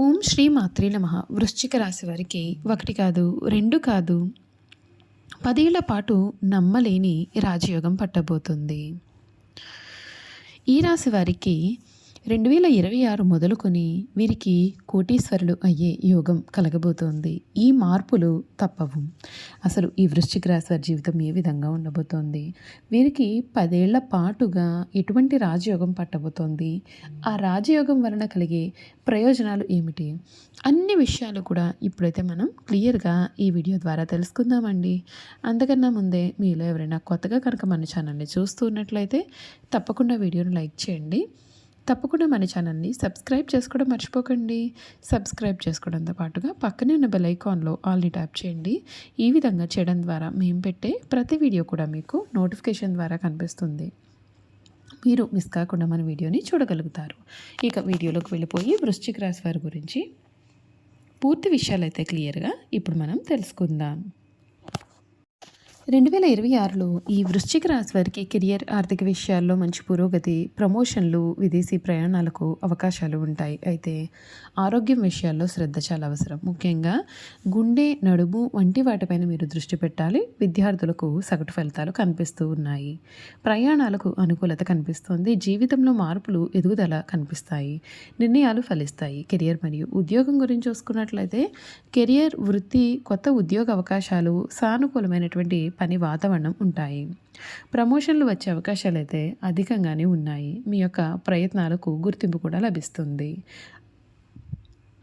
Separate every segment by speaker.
Speaker 1: ఓం శ్రీ మాత్రే నమ. వృశ్చిక రాశి వారికి ఒకటి కాదు రెండు కాదు. పదేళ్ళ పాటు నమ్మలేని రాజయోగం పట్టబోతుంది. ఈ రాశి వారికి రెండు వేల ఇరవై ఆరు మొదలుకొని వీరికి కోటీశ్వరులు అయ్యే యోగం కలగబోతోంది. ఈ మార్పులు తప్పవు. అసలు ఈ వృశ్చిక రాశి వారి జీవితం ఏ విధంగా ఉండబోతోంది? వీరికి పదేళ్ళ పాటుగా ఎటువంటి రాజయోగం పట్టబోతోంది? ఆ రాజయోగం వలన కలిగే ప్రయోజనాలు ఏమిటి? అన్ని విషయాలు కూడా ఇప్పుడైతే మనం క్లియర్గా ఈ వీడియో ద్వారా తెలుసుకుందామండి. అంతకన్నా ముందే మీలో ఎవరైనా కొత్తగా కనుక మన ఛానల్ని చూస్తున్నట్లయితే తప్పకుండా వీడియోను లైక్ చేయండి. తప్పకుండా మన ఛానల్ని సబ్స్క్రైబ్ చేసుకోవడం మర్చిపోకండి. సబ్స్క్రైబ్ చేసుకోవడంతో పాటుగా పక్కనే ఉన్న బెల్ ఐకాన్లో ఆల్ని ట్యాప్ చేయండి. ఈ విధంగా చేయడం ద్వారా మేము పెట్టే ప్రతి వీడియో కూడా మీకు నోటిఫికేషన్ ద్వారా కనిపిస్తుంది. మీరు మిస్ కాకుండా మన వీడియోని చూడగలుగుతారు. ఇక వీడియోలోకి వెళ్ళిపోయి వృశ్చిక రాశి వారి గురించి పూర్తి విషయాలు అయితే క్లియర్గా ఇప్పుడు మనం తెలుసుకుందాం. రెండు వేల ఇరవై ఆరులో ఈ వృశ్చిక రాశి వారికి కెరియర్ ఆర్థిక విషయాల్లో మంచి పురోగతి ప్రమోషన్లు విదేశీ ప్రయాణాలకు అవకాశాలు ఉంటాయి. అయితే ఆరోగ్యం విషయాల్లో శ్రద్ధ చాలా అవసరం. ముఖ్యంగా గుండె నడుము వంటి వాటిపైన మీరు దృష్టి పెట్టాలి. విద్యార్థులకు సగటు ఫలితాలు కనిపిస్తూ ఉన్నాయి. ప్రయాణాలకు అనుకూలత కనిపిస్తుంది. జీవితంలో మార్పులు ఎదుగుదల కనిపిస్తాయి. నిర్ణయాలు ఫలిస్తాయి. కెరియర్ మరియు ఉద్యోగం గురించి చూసుకున్నట్లయితే కెరియర్ వృత్తి కొత్త ఉద్యోగ అవకాశాలు సానుకూలమైనటువంటి పని వాతావరణం ఉంటాయి. ప్రమోషన్లు వచ్చే అవకాశాలు అయితే అధికంగానే ఉన్నాయి. మీ యొక్క ప్రయత్నాలకు గుర్తింపు కూడా లభిస్తుంది.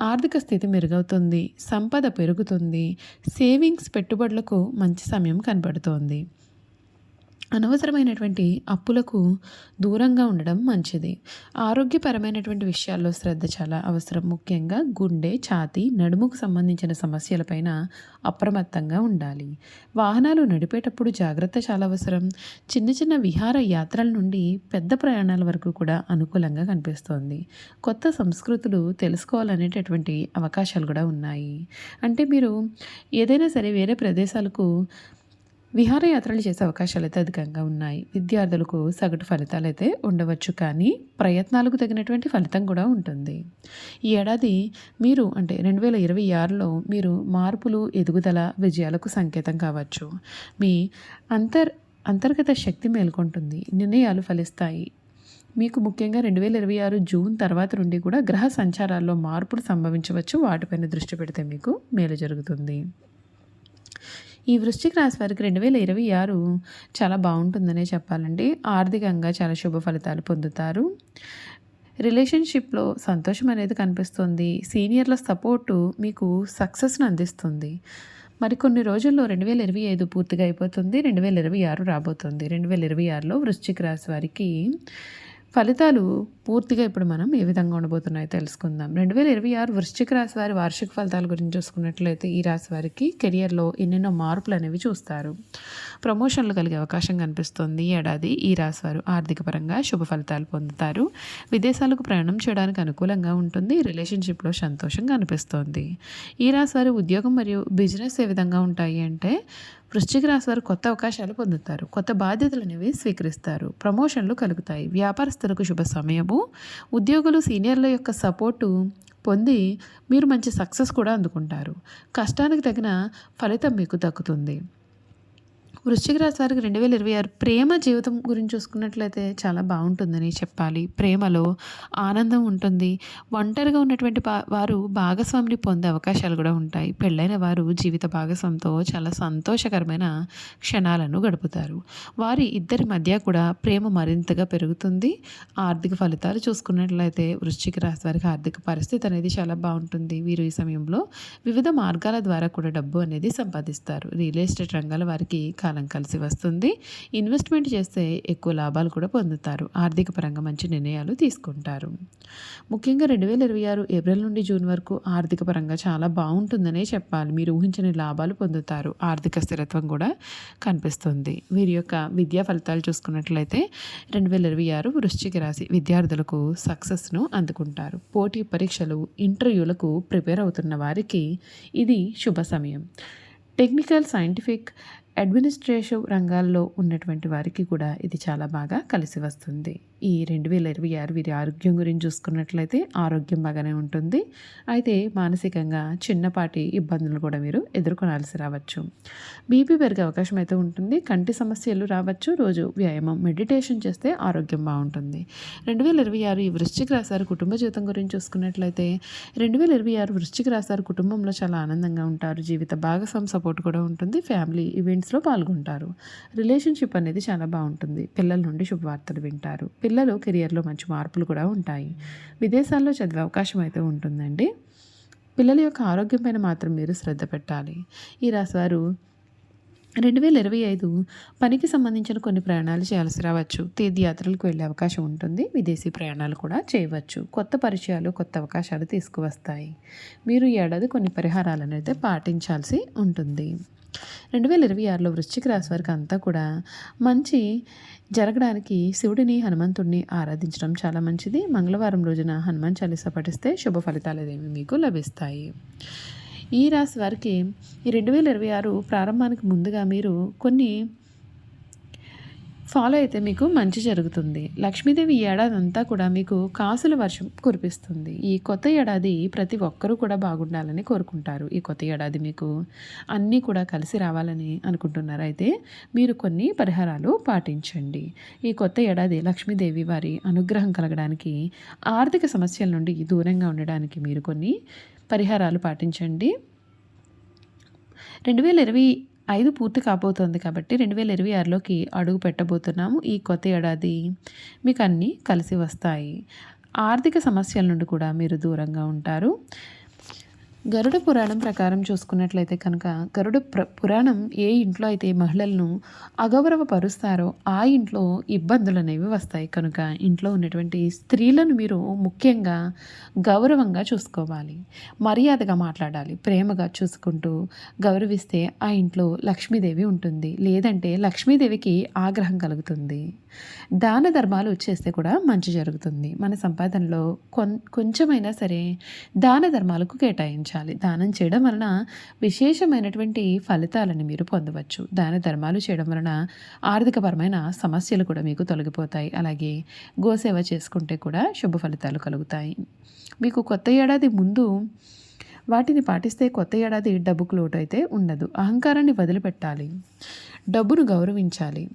Speaker 1: ఆర్థిక స్థితి మెరుగవుతుంది. సంపద పెరుగుతుంది. సేవింగ్స్ పెట్టుబడులకు మంచి సమయం కనబడుతోంది. అనవసరమైనటువంటి అప్పులకు దూరంగా ఉండడం మంచిది. ఆరోగ్యపరమైనటువంటి విషయాల్లో శ్రద్ధ చాలా అవసరం. ముఖ్యంగా గుండె ఛాతీ నడుముకు సంబంధించిన సమస్యలపైన అప్రమత్తంగా ఉండాలి. వాహనాలు నడిపేటప్పుడు జాగ్రత్త చాలా అవసరం. చిన్న చిన్న విహార యాత్రల నుండి పెద్ద ప్రయాణాల వరకు కూడా అనుకూలంగా కనిపిస్తోంది. కొత్త సంస్కృతులు తెలుసుకోవాలనేటటువంటి అవకాశాలు కూడా ఉన్నాయి. అంటే మీరు ఏదైనా సరే వేరే ప్రదేశాలకు విహారయాత్రలు చేసే అవకాశాలు అయితే అధికంగా ఉన్నాయి. విద్యార్థులకు సగటు ఫలితాలు అయితే ఉండవచ్చు కానీ ప్రయత్నాలకు తగినటువంటి ఫలితం కూడా ఉంటుంది. ఈ ఏడాది మీరు అంటే రెండు వేల ఇరవై ఆరులో మీరు మార్పులు ఎదుగుదల విజయాలకు సంకేతం కావచ్చు. మీ అంతర్ అంతర్గత శక్తి మేల్కొంటుంది. నిర్ణయాలు ఫలిస్తాయి. మీకు ముఖ్యంగా రెండు వేల ఇరవై ఆరు జూన్ తర్వాత నుండి కూడా గ్రహ సంచారాల్లో మార్పులు సంభవించవచ్చు. వాటిపైన దృష్టి పెడితే మీకు మేలు జరుగుతుంది. ఈ వృశ్చిక రాశి వారికి రెండు వేల ఇరవై ఆరు చాలా బాగుంటుందనే చెప్పాలండి. ఆర్థికంగా చాలా శుభ ఫలితాలు పొందుతారు. రిలేషన్షిప్లో సంతోషం అనేది కనిపిస్తుంది. సీనియర్ల సపోర్టు మీకు సక్సెస్ను అందిస్తుంది. మరి కొన్ని రోజుల్లో రెండు వేల ఇరవై ఐదు పూర్తిగా అయిపోతుంది. రెండు వేల ఇరవై ఆరు రాబోతుంది. రెండు వేల ఇరవై ఆరులో వృశ్చిక రాశి వారికి ఫలితాలు పూర్తిగా ఇప్పుడు మనం ఏ విధంగా ఉండబోతున్నాయో తెలుసుకుందాం. రెండు వేల ఇరవై ఆరు వృశ్చిక రాశి వారి వార్షిక ఫలితాల గురించి చూసుకున్నట్లయితే ఈ రాశి వారికి కెరియర్లో ఎన్నెన్నో మార్పులు అనేవి చూస్తారు. ప్రమోషన్లు కలిగే అవకాశం కనిపిస్తుంది. ఏడాది ఈ రాశి వారు ఆర్థిక పరంగా శుభ ఫలితాలు పొందుతారు. విదేశాలకు ప్రయాణం చేయడానికి అనుకూలంగా ఉంటుంది. రిలేషన్షిప్లో సంతోషంగా కనిపిస్తుంది. ఈ రాశి వారి ఉద్యోగం మరియు బిజినెస్ ఏ విధంగా ఉంటాయి అంటే వృశ్చిక రాశి వారు కొత్త అవకాశాలు పొందుతారు. కొత్త బాధ్యతలు అనేవి స్వీకరిస్తారు. ప్రమోషన్లు కలుగుతాయి. వ్యాపారస్తులకు శుభ సమయము. ఉద్యోగులు సీనియర్ల యొక్క సపోర్టు పొంది మీరు మంచి సక్సెస్ కూడా అందుకుంటారు. కష్టానికి తగిన ఫలితం మీకు దక్కుతుంది. వృశ్చిక రాశి వారికి రెండు వేల ఇరవై ఆరు ప్రేమ జీవితం గురించి చూసుకున్నట్లయితే చాలా బాగుంటుందని చెప్పాలి. ప్రేమలో ఆనందం ఉంటుంది. ఒంటరిగా ఉన్నటువంటి వారు భాగస్వామిని పొందే అవకాశాలు కూడా ఉంటాయి. పెళ్ళైన వారు జీవిత భాగస్వామితో చాలా సంతోషకరమైన క్షణాలను గడుపుతారు. వారి ఇద్దరి మధ్య కూడా ప్రేమ మరింతగా పెరుగుతుంది. ఆర్థిక ఫలితాలు చూసుకున్నట్లయితే వృశ్చిక రాశి వారికి ఆర్థిక పరిస్థితి అనేది చాలా బాగుంటుంది. వీరు ఈ సమయంలో వివిధ మార్గాల ద్వారా కూడా డబ్బు అనేది సంపాదిస్తారు. రియల్ ఎస్టేట్ రంగాల వారికి కాలం కలిసి వస్తుంది. ఇన్వెస్ట్మెంట్ చేస్తే ఎక్కువ లాభాలు కూడా పొందుతారు. ఆర్థిక పరంగా మంచి నిర్ణయాలు తీసుకుంటారు. ముఖ్యంగా రెండు వేల ఇరవై ఆరు ఏప్రిల్ నుండి జూన్ వరకు ఆర్థిక పరంగా చాలా బాగుంటుందనే చెప్పాలి. మీరు ఊహించని లాభాలు పొందుతారు. ఆర్థిక స్థిరత్వం కూడా కనిపిస్తుంది. వీరి యొక్క విద్యా ఫలితాలు చూసుకున్నట్లయితే రెండు వేల ఇరవై ఆరు వృశ్చిక రాశి విద్యార్థులకు సక్సెస్ను అందుకుంటారు. పోటీ పరీక్షలు ఇంటర్వ్యూలకు ప్రిపేర్ అవుతున్న వారికి ఇది శుభ సమయం. టెక్నికల్ సైంటిఫిక్ అడ్మినిస్ట్రేటివ్ రంగాల్లో ఉన్నటువంటి వారికి కూడా ఇది చాలా బాగా కలిసి వస్తుంది. ఈ రెండు వేల ఇరవై ఆరు వీరి ఆరోగ్యం గురించి చూసుకున్నట్లయితే ఆరోగ్యం బాగానే ఉంటుంది. అయితే మానసికంగా చిన్నపాటి ఇబ్బందులు కూడా మీరు ఎదుర్కొనాల్సి రావచ్చు. బీపీ పెరిగే అవకాశం అయితే ఉంటుంది. కంటి సమస్యలు రావచ్చు. రోజు వ్యాయామం మెడిటేషన్ చేస్తే ఆరోగ్యం బాగుంటుంది. రెండు వేల ఇరవై ఆరు ఈ వృశ్చిక రాశారు కుటుంబ జీవితం గురించి చూసుకున్నట్లయితే రెండు వేల ఇరవై ఆరు వృశ్చిక రాశారు కుటుంబంలో చాలా ఆనందంగా ఉంటారు. జీవిత భాగస్వామి సపోర్ట్ కూడా ఉంటుంది. ఫ్యామిలీ ఈవెంట్ ఈవెంట్స్లో పాల్గొంటారు. రిలేషన్షిప్ అనేది చాలా బాగుంటుంది. పిల్లల నుండి శుభవార్తలు వింటారు. పిల్లలు కెరియర్లో మంచి మార్పులు కూడా ఉంటాయి. విదేశాల్లో చదివే అవకాశం అయితే ఉంటుందండి. పిల్లల యొక్క ఆరోగ్యం పైన మాత్రం మీరు శ్రద్ధ పెట్టాలి. ఈ రాశివారు రెండు వేల ఇరవై ఐదు పనికి సంబంధించిన కొన్ని ప్రయాణాలు చేయాల్సి రావచ్చు. తీర్థయాత్రలకు వెళ్ళే అవకాశం ఉంటుంది. విదేశీ ప్రయాణాలు కూడా చేయవచ్చు. కొత్త పరిచయాలు కొత్త అవకాశాలు తీసుకువస్తాయి. మీరు ఈ ఏడాది కొన్ని పరిహారాలను అయితే పాటించాల్సి ఉంటుంది. రెండు వేల ఇరవై ఆరులో వృశ్చిక రాశి వారికి అంతా కూడా మంచి జరగడానికి శివుడిని హనుమంతుడిని ఆరాధించడం చాలా మంచిది. మంగళవారం రోజున హనుమాన్ చాలీస పఠిస్తే శుభ ఫలితాలు అనేవి మీకు లభిస్తాయి. ఈ రాశి వారికి ఈ రెండు వేల ఇరవై ఆరు ప్రారంభానికి ముందుగా మీరు కొన్ని ఫాలో అయితే మీకు మంచి జరుగుతుంది. లక్ష్మీదేవి ఈ ఏడాది అంతా కూడా మీకు కాసుల వర్షం కురిపిస్తుంది. ఈ కొత్త ఏడాది ప్రతి ఒక్కరూ కూడా బాగుండాలని కోరుకుంటారు. ఈ కొత్త ఏడాది మీకు అన్నీ కూడా కలిసి రావాలని అనుకుంటున్నారు. అయితే మీరు కొన్ని పరిహారాలు పాటించండి. ఈ కొత్త ఏడాది లక్ష్మీదేవి వారి అనుగ్రహం కలగడానికి ఆర్థిక సమస్యల నుండి దూరంగా ఉండడానికి మీరు కొన్ని పరిహారాలు పాటించండి. రెండు వేల ఇరవై ఐదు పూర్తి కాబోతోంది కాబట్టి రెండు వేల ఇరవై ఆరులోకి అడుగు పెట్టబోతున్నాము ఈ కొత్త ఏడాది. మీకు అన్నీ కలిసి వస్తాయి. ఆర్థిక సమస్యల నుండి కూడా మీరు దూరంగా ఉంటారు. గరుడ పురాణం ప్రకారం చూసుకున్నట్లయితే కనుక గరుడ ప్ర పురాణం ఏ ఇంట్లో అయితే మహిళలను అగౌరవపరుస్తారో ఆ ఇంట్లో ఇబ్బందులు అనేవి వస్తాయి. కనుక ఇంట్లో ఉన్నటువంటి స్త్రీలను మీరు ముఖ్యంగా గౌరవంగా చూసుకోవాలి. మర్యాదగా మాట్లాడాలి. ప్రేమగా చూసుకుంటూ గౌరవిస్తే ఆ ఇంట్లో లక్ష్మీదేవి ఉంటుంది. లేదంటే లక్ష్మీదేవికి ఆగ్రహం కలుగుతుంది. దాన ధర్మాలు చేస్తే కూడా మంచి జరుగుతుంది. మన సంపాదనలో కొన్ కొంచెమైనా సరే దాన ధర్మాలకు కేటాయించాలి. దానం చేయడం వలన విశేషమైనటువంటి ఫలితాలను మీరు పొందవచ్చు. దాన ధర్మాలు చేయడం వలన ఆర్థికపరమైన సమస్యలు కూడా మీకు తొలగిపోతాయి. అలాగే గోసేవ చేసుకుంటే కూడా శుభ ఫలితాలు కలుగుతాయి. మీకు కొత్త ఏడాది ముందు వాటిని పాటిస్తే కొత్త ఏడాది డబ్బుకు లోటు అయితే ఉండదు. అహంకారాన్ని వదిలిపెట్టాలి. డబ్బును గౌరవించాలి.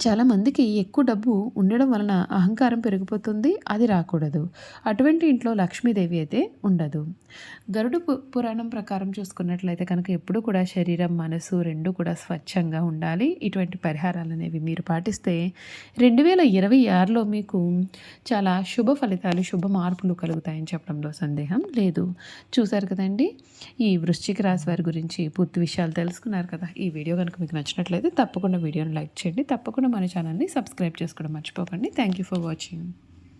Speaker 1: చాలామందికి ఎక్కువ డబ్బు ఉండడం వలన అహంకారం పెరిగిపోతుంది అది రాకూడదు. అటువంటి ఇంట్లో లక్ష్మీదేవి అయితే ఉండదు. గరుడు పు పురాణం ప్రకారం చూసుకున్నట్లయితే కనుక ఎప్పుడు కూడా శరీరం మనసు రెండు కూడా స్వచ్ఛంగా ఉండాలి. ఇటువంటి పరిహారాలు అనేవి మీరు పాటిస్తే రెండు వేల ఇరవై ఆరులో మీకు చాలా శుభ ఫలితాలు శుభ మార్పులు కలుగుతాయని చెప్పడంలో సందేహం లేదు. చూశారు కదండి? ఈ వృశ్చిక రాశి వారి గురించి పూర్తి విషయాలు తెలుసుకున్నారు కదా? ఈ వీడియో కనుక మీకు నచ్చినట్లయితే తప్పకుండా వీడియోని లైక్ చేయండి. తప్పకుండా మన ఛానల్ని సబ్స్క్రైబ్ చేసుకోవడం మర్చిపోకండి. Thank you for watching